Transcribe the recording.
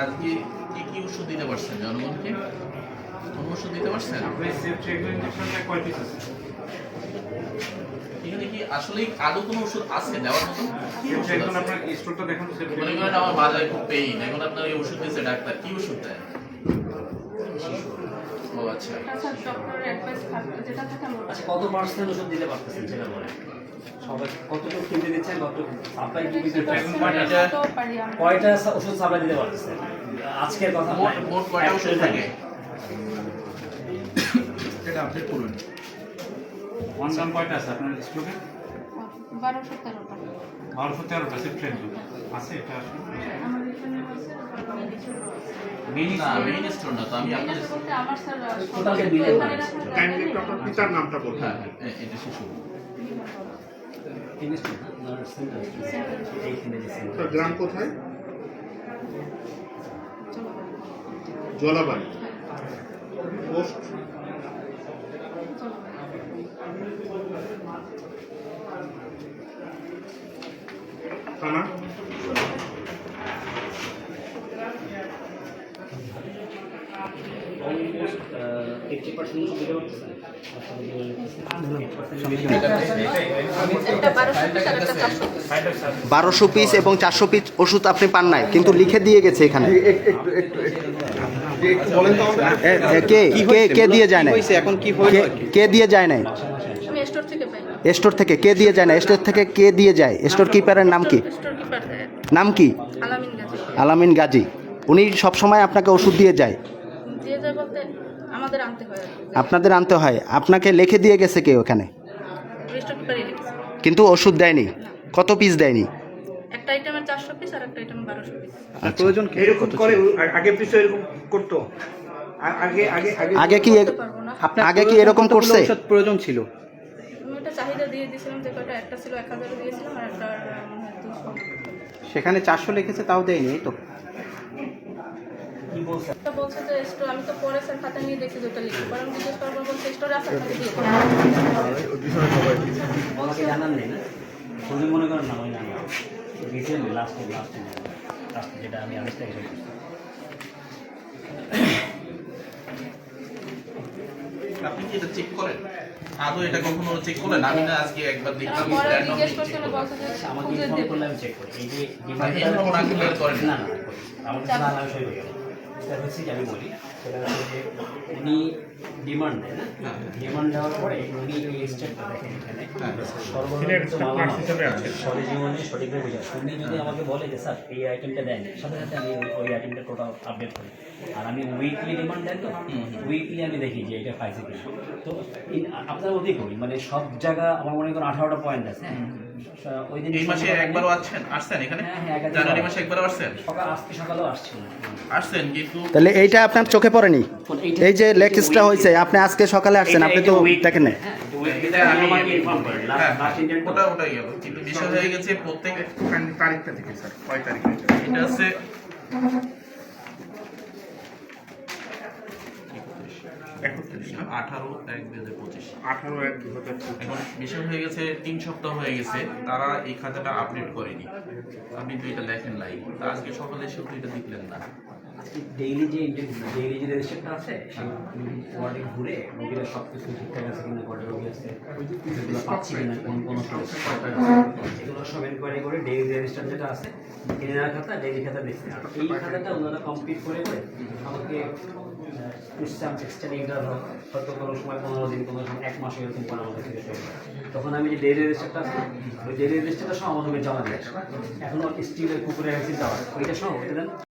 আজকে কি কি ওষুধ দিতে পারছেন? জনগণকে? কোন ওষুধ দিতে পারছেন? এখানে কি আসলেই আদৌ কোনো ওষুধ আছে দেওয়ার মতো? মনে করেন আমার বাজারে খুব পেইন এখন আপনার এই ওষুধ দিচ্ছে ডাক্তার কি ওষুধ দেয়? ও আচ্ছা। আচ্ছা কত পার্সেন্ট ওষুধ দিতে পারতেছেন সেটা বলেন। সবাই কতটুকু কিনতে দিচ্ছেন সাপ্লাই কি কয়টা ওষুধ সাপ্লাই দিতে পারতেছেন আজকের কথা মোট কয়টা ওষুধ থাকে? এটা আপডেট করুন। ওয়ান কয়টা আছে আপনার বারোশো তেরোটা। বারোশো তেরোটা সেফ ট্রেগুলো আছে এটা? আমার বলতে পিতার নামটা বলুন। হ্যাঁ হ্যাঁ, এটা শিশু। গ্রাম কোথায়? জলাবাড়ি। পোস্ট। থানা। 80% ওষুধ দিতে পারতেছেন? একটা বারোশো পিস এবং চারশো পিস ওষুধ আপনি পান নাই কিন্তু লিখে দিয়ে গেছে এখানে। কে কে কে দিয়ে যায় না এখন কি কে- কে দিয়ে যায় নাই? স্টোর থেকে পাই স্টোর থেকে কে দিয়ে যায় না স্টোর থেকে কে দিয়ে যায়? স্টোর কিপারের নাম কি? নাম কি? আলামিন গাজী। উনি সবসময় আপনাকে ওষুধ দিয়ে যায়। দিয়ে যায় বলতে আমাদের আনতে হয় আপনাদের আনতে হয়। আপনাকে লিখে দিয়ে গেছে কে ওখানে? কিন্তু ওষুধ দেয়নি। কত পিস দেয়নি? একটা আইটেমের চারশো পিস আর একটা আইটেমের বারোশো পিস প্রয়োজন এরকম করে আগে পিছু এরকম করতো। আগে আগে আগে আগে কি আগে কি এরকম করছে? ঔষধ প্রয়োজন ছিল? ওটা চাহিদা দিয়ে দিয়েছিলাম যে কয়টা? একটা ছিল এক হাজারও দিয়েছিলাম আর একটা সেখানে চারশো লিখেছে তাও দেয়নি তো। কি বলছে একটা বলছে যে স্টোর আমি তো পরে স্যার খাতা নিয়ে দেখছি যে ওটা পরে আমি জিজ্ঞেস করার বলছে স্টোরে আছে খাতা দিয়ে আমাকে জানান নেই না? যদি মনে করেন না আমি জানলাম রিসেন্টলি লাস্ট লাস্ট লাস্ট যেটা আমি আগে থেকে আপনি কি এটা চেক করেন? আদৌ এটা কখনো চেক করেন আমি না আজকে একবার দেখলাম পরে জিজ্ঞেস check বলছে যে আমাকে দেবে। করলে আমি চেক করি। এই যে মানে না না। না? না আমার কাছে আমি হয়ে বলি সেটা হচ্ছে যে উনি ডিমান্ড দেয় না হ্যাঁ। ডিমান্ড দেওয়ার পরে উনি এই স্টেপটা দেখেন এখানে। হ্যাঁ। সঠিক জীবনে সঠিকভাবে বোঝা উনি যদি আমাকে বলে যে স্যার এই আইটেমটা দেন সাথে সাথে আমি ওই- আইটেমটা টোটাল আপডেট করি। আর আমি উইকলি ডিমান্ড দেন তো উইকলি আমি দেখি যে এটা পাইছে কিনা। তো আপনার ওদিক করি। মানে সব জায়গা আমার মনে করেন আঠারোটা পয়েন্ট আছে। হ্যাঁ ওই দিন এই মাসে একবারও আসছেন? আসছেন এখানে? হ্যাঁ, হ্যাঁ, একাধিকবার। জানুয়ারি মাসে একবারও আসছেন? সকাল আজকে সকালেও আসছিল আসছেন কিন্তু তাহলে এইটা আপনার চোখে পড়েনি? এই যে লেগসটা হয়েছে আপনি আজকে সকালে আসছেন আপনি তো দেখেন হ্যাঁ, ওটা ওটাই গেল কিন্তু বিষয় গেছে প্রত্যেক তারিখটা থেকে স্যার কয় তারিখে এটা হচ্ছে একত্রিশ না আঠারো এক দুই হাজার পঁচিশ। আঠারো এক দু হাজার। এখন বিষয় হয়ে গেছে তিন সপ্তাহ হয়ে গেছে তারা এই খাতাটা আপডেট করেনি। আপনি তো এটা লেখেন নাই। তা আজকে সকালে এসেও তো এটা দেখলেন না। ডেইলি যে ডেইলি যে রেজিস্টারটা আছে সেই ওয়ার্ডে ঘুরে রোগীরা সব কিছু ঠিকঠাক আছে কিনা কটা রোগী আছে যেগুলো পাচ্ছি কিনা কোন কোন সমস্যা আছে, এগুলো সব এনকোয়ারি করে ডেইলি রেজিস্টার যেটা আছে কেনার খাতা ডেইলি খাতা দেখছে আর এই খাতাটা ওনারা কমপ্লিট করে করে আমাকে ক্রিস্টান এক্সটেন্ড হয়তো কোনো সময় দিন, কোনো এক আমাদের তখন আমি ওই ডেইলি জমা দিয়ে এখন স্টিলের কুকুরে ভ্যাকসিন দেওয়া ওইটা সহ দেন।